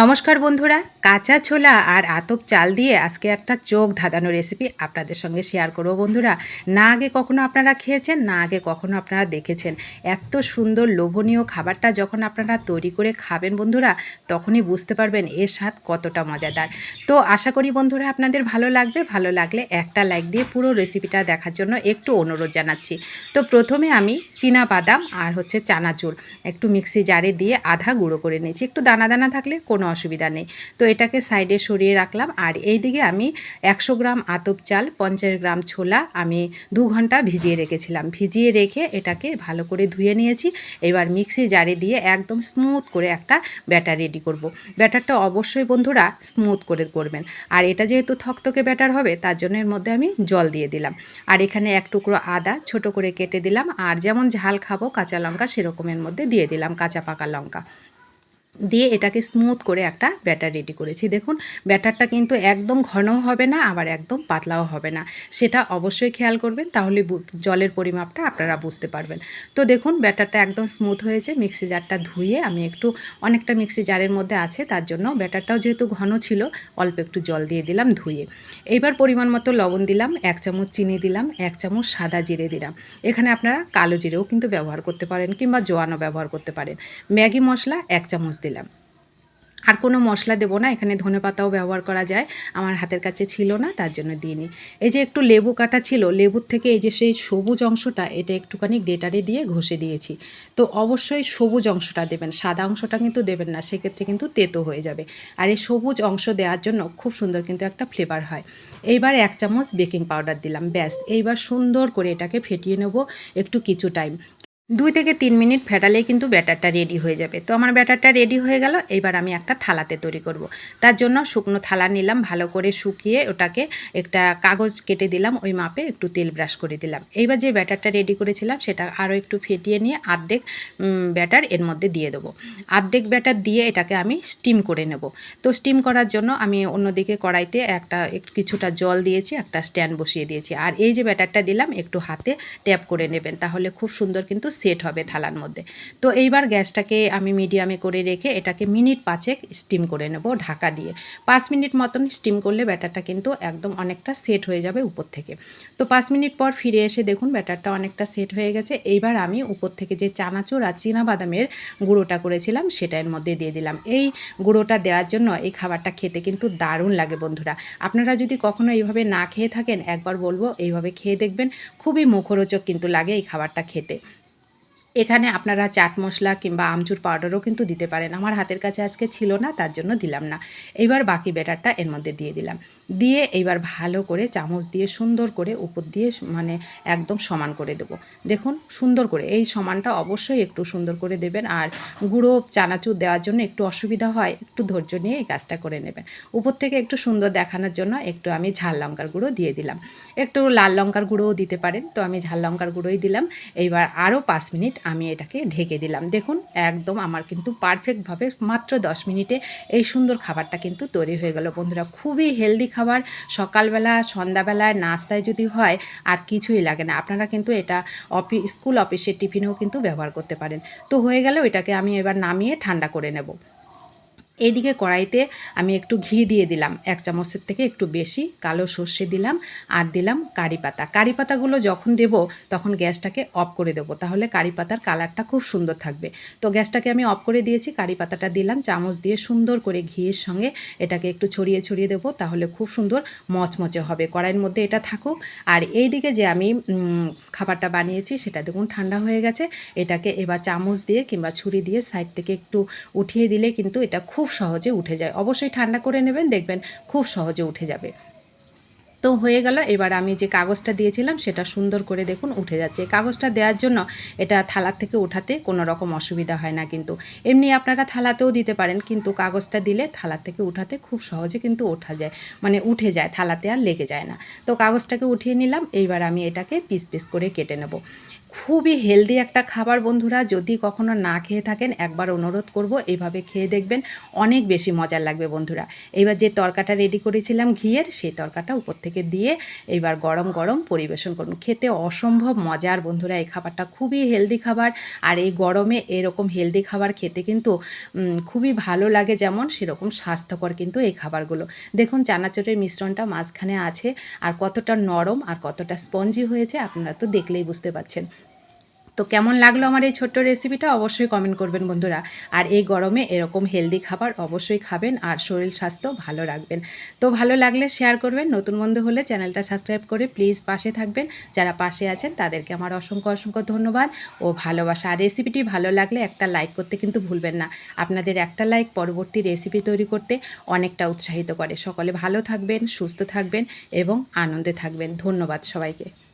নমস্কার বন্ধুরা, কাঁচা ছোলা আর আতপ চাল দিয়ে আজকে একটা চোখ ধাঁধানো রেসিপি আপনাদের সঙ্গে শেয়ার করব বন্ধুরা। না আগে কখনো আপনারা খেয়েছেন, না আগে কখনো আপনারা দেখেছেন। এত সুন্দর লোভনীয় খাবারটা যখন আপনারা তৈরি করে খাবেন বন্ধুরা, তখনই বুঝতে পারবেন এর স্বাদ কতটা মজাদার। তো আশা করি বন্ধুরা আপনাদের ভালো লাগবে, ভালো লাগলে একটা লাইক দিয়ে পুরো রেসিপিটা দেখার জন্য একটু অনুরোধ জানাচ্ছি। তো প্রথমে আমি চীনা বাদাম আর হচ্ছে চানাচুর একটু মিক্সি জারে দিয়ে আধা গুঁড়ো করে নিয়েছি। একটু দানা দানা থাকলে কোনো অসুবিধা নেই। তো এটাকে সাইডে সরিয়ে রাখলাম। আর এই দিকে আমি একশো গ্রাম আতপ চাল, পঞ্চাশ গ্রাম ছোলা আমি দু ঘণ্টা ভিজিয়ে রেখেছিলাম। ভিজিয়ে রেখে এটাকে ভালো করে ধুয়ে নিয়েছি। এবার মিক্সি জারে দিয়ে একদম স্মুথ করে একটা ব্যাটার রেডি করব। ব্যাটারটা অবশ্যই বন্ধুরা স্মুথ করে করবেন। আর এটা যেহেতু থকথকে ব্যাটার হবে, তার জন্য এর মধ্যে আমি জল দিয়ে দিলাম। আর এখানে এক টুকরো আদা ছোট করে কেটে দিলাম। আর যেমন ঝাল খাব, কাঁচা লঙ্কা সেরকমের মধ্যে দিয়ে দিলাম, কাঁচা পাকা লঙ্কা। দিয়ে এটাকে স্মুথ করে একটা ব্যাটার রেডি করেছি। দেখুন ব্যাটারটা কিন্তু একদম ঘনও হবে না, আবার একদম পাতলাও হবে না। সেটা অবশ্যই খেয়াল করবেন, তাহলে জলের পরিমাপটা আপনারা বুঝতে পারবেন। তো দেখুন, ব্যাটারটা একদম স্মুথ হয়েছে। মিক্সি জারটা ধুয়ে আমি একটু অনেকটা মিক্সি জারের মধ্যে আছে, তার জন্য ব্যাটারটাও যেহেতু ঘন ছিল, অল্প একটু জল দিয়ে দিলাম ধুয়ে। এইবার পরিমাণ মতো লবণ দিলাম, এক চামচ চিনি দিলাম, এক চামচ সাদা জিরে দিলাম। এখানে আপনারা কালো জিরেও কিন্তু ব্যবহার করতে পারেন, কিংবা জোয়ানও ব্যবহার করতে পারেন। ম্যাগি মশলা এক চামচ দিলাম। আর কোনো মশলা দেবো না, এখানে ধনে পাতাও ব্যবহার করা যায়, আমার হাতের কাছে ছিল না, তার জন্য দিইনি। এই যে একটু লেবু কাটা ছিল, লেবুর থেকে এই যে সেই সবুজ অংশটা, এটা একটুখানি ডেটারে দিয়ে ঘষে দিয়েছি। তো অবশ্যই সবুজ অংশটা দেবেন, সাদা অংশটা কিন্তু দেবেন না, সেক্ষেত্রে কিন্তু তেতো হয়ে যাবে। আর এই সবুজ অংশ দেওয়ার জন্য খুব সুন্দর কিন্তু একটা ফ্লেভার হয়। এইবার এক চামচ বেকিং পাউডার দিলাম, ব্যাস। এইবার সুন্দর করে এটাকে ফেটিয়ে নেব একটু কিছু টাইম দুই থেকে তিন মিনিট ফেটালেই কিন্তু ব্যাটারটা রেডি হয়ে যাবে। তো আমার ব্যাটারটা রেডি হয়ে গেল, এবার আমি একটা থালাতে তৈরি করব। তার জন্য শুকনো থালা নিলাম, ভালো করে শুকিয়ে ওটাকে একটা কাগজ কেটে দিলাম, ওই মাপে একটু তেল ব্রাশ করে দিলাম। এইবার যে ব্যাটারটা রেডি করেছিলাম, সেটা আরও একটু ফেটিয়ে নিয়ে আর্ধেক ব্যাটার এর মধ্যে দিয়ে দেবো। আর্ধেক ব্যাটার দিয়ে এটাকে আমি স্টিম করে নেব। তো স্টিম করার জন্য আমি অন্যদিকে কড়াইতে একটা কিছুটা জল দিয়েছি, একটা স্ট্যান্ড বসিয়ে দিয়েছি। আর এই যে ব্যাটারটা দিলাম, একটু হাতে ট্যাপ করে নেবেন, তাহলে খুব সুন্দর কিন্তু সেট হবে থালার মধ্যে। তো এইবার গ্যাসটাকে আমি মিডিয়ামে করে রেখে এটাকে মিনিট পাঁচেক স্টিম করে নেব ঢাকা দিয়ে। পাঁচ মিনিট মতন স্টিম করলে ব্যাটারটা কিন্তু একদম অনেকটা সেট হয়ে যাবে উপর থেকে। তো পাঁচ মিনিট পর ফিরে এসে দেখুন ব্যাটারটা অনেকটা সেট হয়ে গেছে। এইবার আমি উপর থেকে যে চানাচুর আর বাদামের গুঁড়োটা করেছিলাম সেটা এর মধ্যে দিয়ে দিলাম। এই গুঁড়োটা দেওয়ার জন্য এই খাবারটা খেতে কিন্তু দারুণ লাগে বন্ধুরা। আপনারা যদি কখনো এইভাবে না খেয়ে থাকেন, একবার বলব, এইভাবে খেয়ে দেখবেন। খুবই মুখরোচক কিন্তু লাগে এই খাবারটা খেতে। এখানে আপনারা চাট মশলা কিংবা আমচুর পাউডারও কিন্তু দিতে পারেন। আমার হাতের কাছে আজকে ছিল না, তার জন্য দিলাম না। এইবার বাকি ব্যাটারটা এর মধ্যে দিয়ে দিলাম। দিয়ে এইবার ভালো করে চামচ দিয়ে সুন্দর করে উপর দিয়ে মানে একদম সমান করে দেব। দেখুন, সুন্দর করে। এই সমানটা অবশ্যই একটু সুন্দর করে দেবেন আর গুঁড়ো, চানাচুর দেওয়ার জন্য একটু অসুবিধা হয়, একটু ধৈর্য নিয়ে এই কাজটা করে নেবেন। উপর থেকে একটু সুন্দর দেখানোর জন্য একটু আমি ঝাল লঙ্কার গুঁড়ো দিয়ে দিলাম। একটু লাল লঙ্কার গুঁড়োও দিতে পারেন। তো আমি ঝাল লঙ্কার গুঁড়োই দিলাম। এইবার আরও পাঁচ মিনিট আমি এটাকে ঢেকে দিলাম। দেখুন, একদম আমার কিন্তু পারফেক্টভাবে মাত্র দশ মিনিটে এই সুন্দর খাবারটা কিন্তু তৈরি হয়ে গেল। বন্ধুরা, খুবই হেলদি খাবার। সকালবেলা, সন্ধ্যাবেলায় নাস্তায় যদি হয়, আর কিছুই লাগে না। আপনারা কিন্তু এটা অফিস স্কুল অফিসের টিফিনেও কিন্তু ব্যবহার করতে পারেন। তো হয়ে গেল, এটাকে আমি এবার নামিয়ে ঠান্ডা করে নেব। এইদিকে কড়াইতে আমি একটু ঘি দিয়ে দিলাম। এক চামচের থেকে একটু বেশি কালো সর্ষে দিলাম আর দিলাম কারি পাতা। কারি পাতাগুলো যখন দেব, তখন গ্যাসটাকে অফ করে দেবো। তাহলে কারি পাতার কালারটা খুব সুন্দর থাকবে। তো গ্যাসটাকে আমি অফ করে দিয়েছি, কারি পাতাটা দিলাম। চামচ দিয়ে সুন্দর করে ঘিয়ের সঙ্গে এটাকে একটু ছড়িয়ে ছড়িয়ে দেবো, তাহলে খুব সুন্দর মচমচে হবে। কড়াইয়ের মধ্যে এটা থাকুক। আর এই দিকে যে আমি খাবারটা বানিয়েছি, সেটা দেখুন ঠান্ডা হয়ে গেছে। এটাকে এবার চামচ দিয়ে কিংবা ছুরি দিয়ে সাইড থেকে একটু উঠিয়ে দিলে কিন্তু এটা খুব সহজে উঠে যায়। অবশ্যই ঠান্ডা করে নেবেন, দেখবেন খুব সহজে উঠে যাবে। তো হয়ে গেল, এবার আমি যে কাগজটা দিয়েছিলাম, সেটা সুন্দর করে দেখুন উঠে যাচ্ছে। কাগজটা দেওয়ার জন্য এটা থালার থেকে উঠাতে কোনো রকম অসুবিধা হয় না কিন্তু। এমনি আপনারা থালাতেও দিতে পারেন, কিন্তু কাগজটা দিলে থালার থেকে উঠাতে খুব সহজে কিন্তু ওঠা যায় মানে উঠে যায়, থালাতে আর লেগে যায় না। তো কাগজটাকে উঠিয়ে নিলাম, এইবার আমি এটাকে পিস পিস করে কেটে নেব। খুবই হেলদি একটা খাবার, বন্ধুরা। যদি কখনো না খেয়ে থাকেন, একবার অনুরোধ করব এইভাবে খেয়ে দেখবেন। অনেক বেশি মজার লাগবে, বন্ধুরা। এবার যে তরকাটা রেডি করেছিলাম ঘিয়ের, সেই তরকাটা উপর থেকে দিয়ে এবার গরম গরম পরিবেশন করুন খেতে অসম্ভব মজার, বন্ধুরা। এই খাবারটা খুবই হেলদি খাবার। আর এই গরমে এরকম হেলদি খাবার খেতে কিন্তু খুবই ভালো লাগে। যেমন সেরকম স্বাস্থ্যকর কিন্তু এই খাবারগুলো। দেখুন, চানাচুরের মিশ্রণটা মাঝখানে আছে। আর কতটা নরম আর কতটা স্পঞ্জি হয়েছে, আপনারা তো দেখলেই বুঝতে পারছেন। তো কেমন লাগল আমার এই ছোট্ট রেসিপিটা অবশ্যই কমেন্ট করবেন বন্ধুরা। আর এই গরমে এরকম হেলদি খাবার অবশ্যই খাবেন আর শরীর স্বাস্থ্য ভালো রাখবেন। তো ভালো লাগলে শেয়ার করবেন। নতুন বন্ধু হলে চ্যানেলটা সাবস্ক্রাইব করে প্লিজ পাশে থাকবেন। যারা পাশে আছেন, তাদেরকে আমার অসংখ্য অসংখ্য ধন্যবাদ ও ভালোবাসা। আর রেসিপিটি ভালো লাগলে একটা লাইক করতে কিন্তু ভুলবেন না। আপনাদের একটা লাইক পরবর্তী রেসিপি তৈরি করতে অনেকটা উৎসাহিত করে। সকলে ভালো থাকবেন, সুস্থ থাকবেন এবং আনন্দে থাকবেন। ধন্যবাদ সবাইকে।